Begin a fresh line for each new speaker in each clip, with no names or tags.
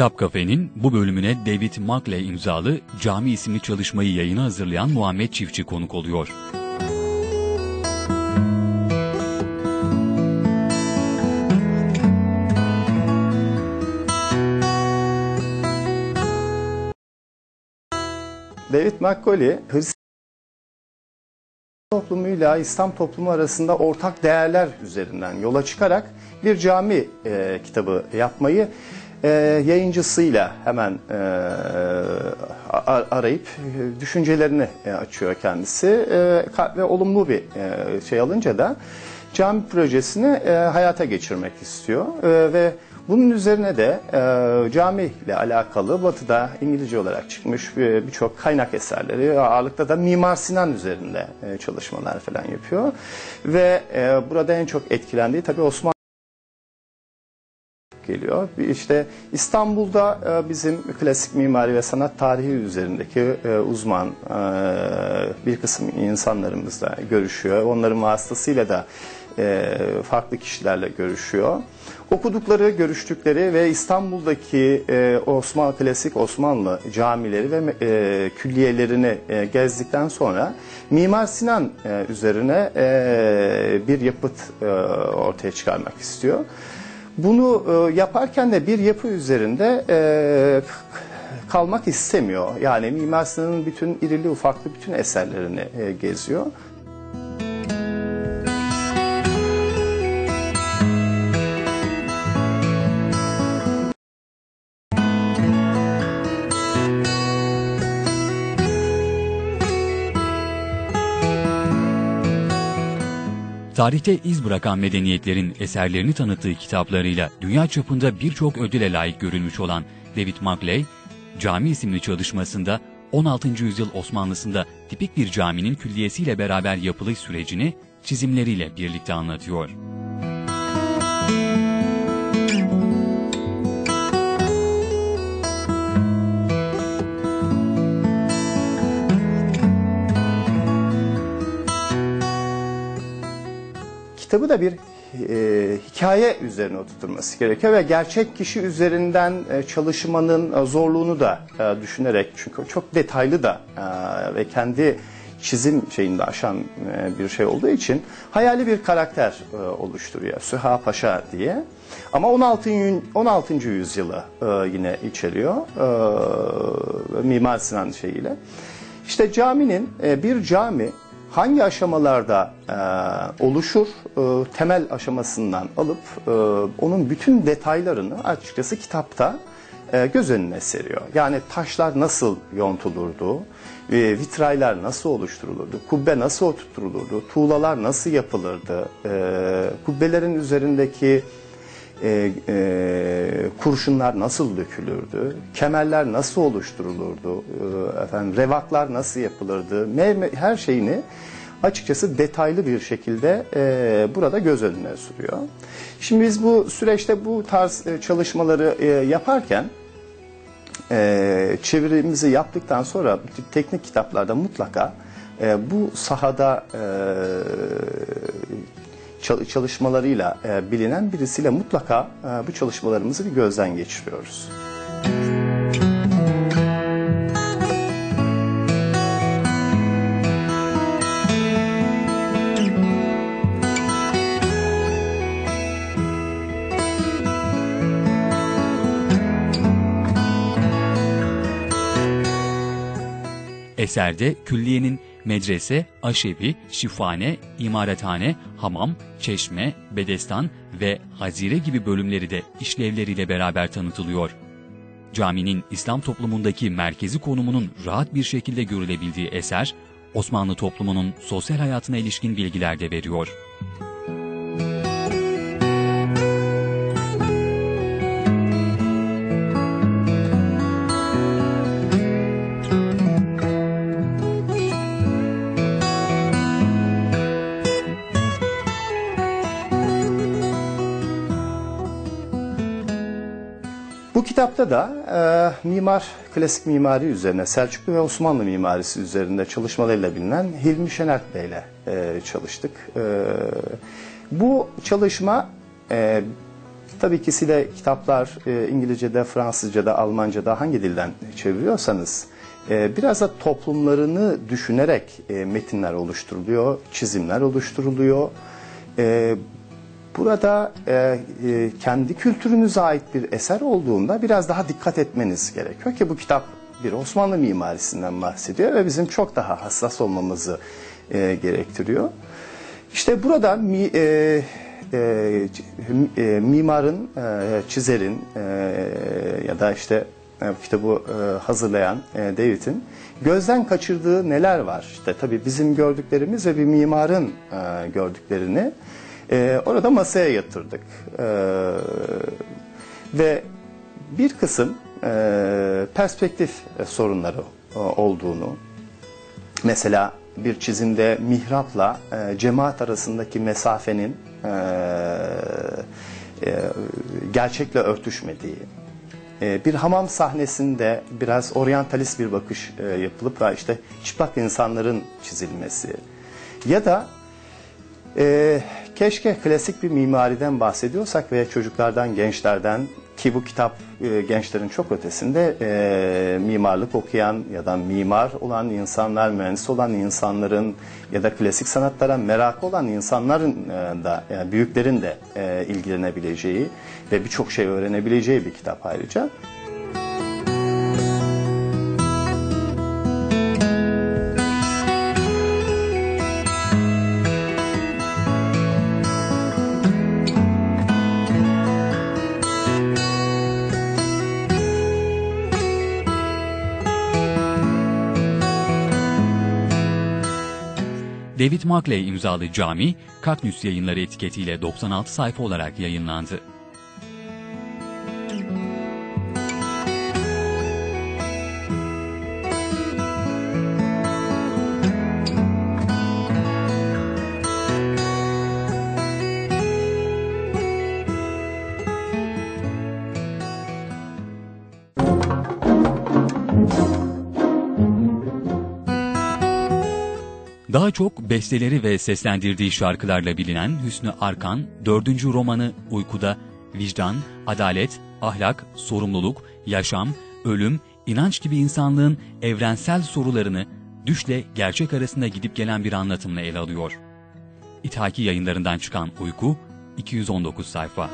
Kitap Kafe'nin bu bölümüne David Markley imzalı Cami isimli çalışmayı yayına hazırlayan Muhammed Çiftçi konuk oluyor.
David Macaulay Hristiyan toplumuyla İslam toplumu arasında ortak değerler üzerinden yola çıkarak bir cami e, kitabı yapmayı e, yayıncısıyla hemen e, arayıp e, düşüncelerini e, açıyor kendisi. E, ve olumlu bir e, şey alınca da cami projesini e, hayata geçirmek istiyor. E, ve bunun üzerine de e, cami ile alakalı Batı'da İngilizce olarak çıkmış e, birçok kaynak eserleri ağırlıkta da Mimar Sinan üzerinde e, çalışmalar falan yapıyor. Ve e, burada en çok etkilendiği tabii Osmanlı geliyor. İşte İstanbul'da e, bizim klasik mimari ve sanat tarihi üzerindeki e, uzman e, bir kısım insanlarımızla görüşüyor. Onların vasıtasıyla da farklı kişilerle görüşüyor. Okudukları, görüştükleri ve İstanbul'daki Osmanlı klasik Osmanlı camileri ve külliyelerini gezdikten sonra Mimar Sinan üzerine bir yapıt ortaya çıkarmak istiyor. Bunu e, yaparken de bir yapı üzerinde e, kalmak istemiyor. Yani Mimar Sinan'ın bütün irili ufaklı bütün eserlerini e, geziyor.
Tarihte iz bırakan medeniyetlerin eserlerini tanıttığı kitaplarıyla dünya çapında birçok ödüle layık görülmüş olan David Markley, Cami isimli çalışmasında 16. yüzyıl Osmanlısında tipik bir caminin külliyesiyle beraber yapılış sürecini çizimleriyle birlikte anlatıyor.
Kitabı da bir e, hikaye üzerine oturtulması gerekiyor ve gerçek kişi üzerinden e, çalışmanın e, zorluğunu da e, düşünerek çünkü çok detaylı da e, ve kendi çizim şeyinde aşan e, bir şey olduğu için hayali bir karakter e, oluşturuyor. Süha Paşa diye. Ama 16. yün- 16. yüzyılı e, yine içeriyor. E, Mimar Sinan şeyiyle. İşte caminin e, bir cami hangi aşamalarda e, oluşur? E, temel aşamasından alıp e, onun bütün detaylarını açıkçası kitapta e, göz önüne seriyor. Yani taşlar nasıl yontulurdu, e, vitraylar nasıl oluşturulurdu, kubbe nasıl oturtulurdu, tuğlalar nasıl yapılırdı, e, kubbelerin üzerindeki e, e, kurşunlar nasıl dökülürdü, kemerler nasıl oluşturulurdu, e, efendim revaklar nasıl yapılırdı, me- her şeyini açıkçası detaylı bir şekilde e, burada göz önüne sürüyor. Şimdi biz bu süreçte bu tarz e, çalışmaları e, yaparken e, çevirimizi yaptıktan sonra teknik kitaplarda mutlaka e, bu sahada e, çalışmalarıyla e, bilinen birisiyle mutlaka e, bu çalışmalarımızı bir gözden geçiriyoruz.
Eserde külliyenin medrese, aşevi, şifane, imarethane, hamam, çeşme, bedestan ve hazire gibi bölümleri de işlevleriyle beraber tanıtılıyor. Caminin İslam toplumundaki merkezi konumunun rahat bir şekilde görülebildiği eser, Osmanlı toplumunun sosyal hayatına ilişkin bilgiler de veriyor.
Bu kitapta da e, mimar, klasik mimari üzerine, Selçuklu ve Osmanlı mimarisi üzerinde çalışmalarıyla bilinen Hilmi Şenerk Bey ile e, çalıştık. E, bu çalışma e, Tabii ikisiyle kitaplar e, İngilizce'de, Fransızca'da, Almanca'da hangi dilden çeviriyorsanız e, biraz da toplumlarını düşünerek e, metinler oluşturuluyor, çizimler oluşturuluyor. E, burada e, e, kendi kültürünüze ait bir eser olduğunda biraz daha dikkat etmeniz gerekiyor ki bu kitap bir Osmanlı mimarisinden bahsediyor ve bizim çok daha hassas olmamızı e, gerektiriyor. İşte burada mi, e, e, e, mimarın, e, çizerin e, ya da işte e, kitabı e, hazırlayan e, David'in gözden kaçırdığı neler var? İşte tabii bizim gördüklerimiz ve bir mimarın e, gördüklerini e, orada masaya yatırdık. E, ve bir kısım e, perspektif e, sorunları e, olduğunu, mesela bir çizimde mihrapla e, cemaat arasındaki mesafenin e, e, gerçekle örtüşmediği, e, bir hamam sahnesinde biraz oryantalist bir bakış e, yapılıp da işte çıplak insanların çizilmesi ya da e, keşke klasik bir mimariden bahsediyorsak veya çocuklardan, gençlerden ki bu kitap e, gençlerin çok ötesinde e, mimarlık okuyan ya da mimar olan insanlar, mühendis olan insanların ya da klasik sanatlara merakı olan insanların e, da yani büyüklerin de e, ilgilenebileceği ve birçok şey öğrenebileceği bir kitap ayrıca.
David Markley imzalı cami, Kaknüs yayınları etiketiyle 96 sayfa olarak yayınlandı. Daha çok besteleri ve seslendirdiği şarkılarla bilinen Hüsnü Arkan, dördüncü romanı Uykuda, vicdan, adalet, ahlak, sorumluluk, yaşam, ölüm, inanç gibi insanlığın evrensel sorularını düşle gerçek arasında gidip gelen bir anlatımla ele alıyor. İthaki yayınlarından çıkan Uyku, 219 sayfa.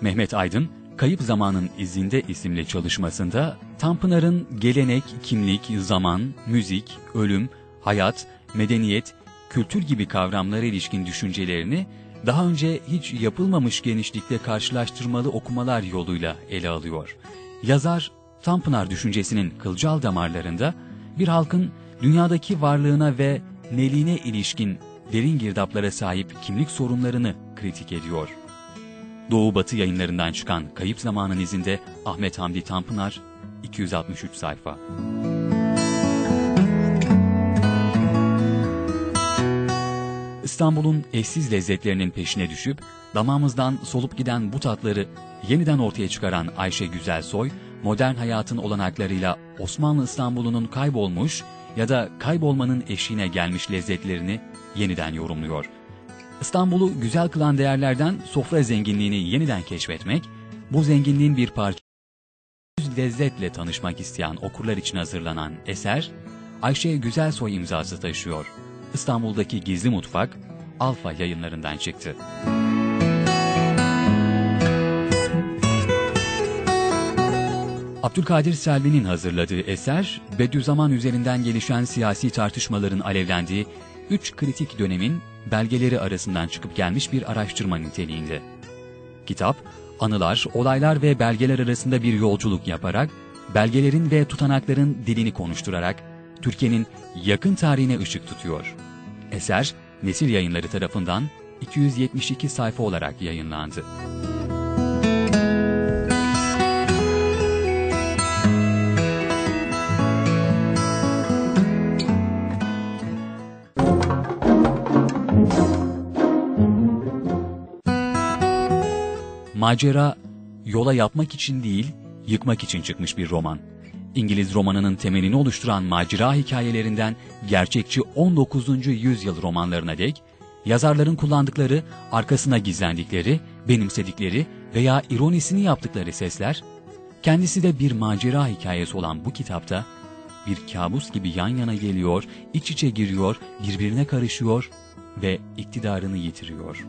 Mehmet Aydın, Kayıp Zamanın İzinde isimli çalışmasında Tanpınar'ın gelenek, kimlik, zaman, müzik, ölüm, hayat, medeniyet, kültür gibi kavramlara ilişkin düşüncelerini daha önce hiç yapılmamış genişlikte karşılaştırmalı okumalar yoluyla ele alıyor. Yazar, Tanpınar düşüncesinin kılcal damarlarında bir halkın dünyadaki varlığına ve neliğine ilişkin derin girdaplara sahip kimlik sorunlarını kritik ediyor. Doğu Batı yayınlarından çıkan Kayıp Zamanın izinde Ahmet Hamdi Tanpınar, 263 sayfa. İstanbul'un eşsiz lezzetlerinin peşine düşüp damağımızdan solup giden bu tatları yeniden ortaya çıkaran Ayşe Güzelsoy, modern hayatın olanaklarıyla Osmanlı İstanbul'unun kaybolmuş ya da kaybolmanın eşiğine gelmiş lezzetlerini yeniden yorumluyor. İstanbul'u güzel kılan değerlerden sofra zenginliğini yeniden keşfetmek, bu zenginliğin bir parçası lezzetle tanışmak isteyen okurlar için hazırlanan eser, Ayşe Güzelsoy imzası taşıyor. İstanbul'daki Gizli Mutfak, Alfa yayınlarından çıktı. Abdülkadir Selvi'nin hazırladığı eser, Bediüzzaman üzerinden gelişen siyasi tartışmaların alevlendiği üç kritik dönemin belgeleri arasından çıkıp gelmiş bir araştırma niteliğinde. Kitap, anılar, olaylar ve belgeler arasında bir yolculuk yaparak, belgelerin ve tutanakların dilini konuşturarak, Türkiye'nin yakın tarihine ışık tutuyor. Eser, Nesil Yayınları tarafından 272 sayfa olarak yayınlandı. Macera, yola yapmak için değil, yıkmak için çıkmış bir roman. İngiliz romanının temelini oluşturan macera hikayelerinden gerçekçi 19. yüzyıl romanlarına dek, yazarların kullandıkları, arkasına gizlendikleri, benimsedikleri veya ironisini yaptıkları sesler, kendisi de bir macera hikayesi olan bu kitapta, bir kabus gibi yan yana geliyor, iç içe giriyor, birbirine karışıyor ve iktidarını yitiriyor.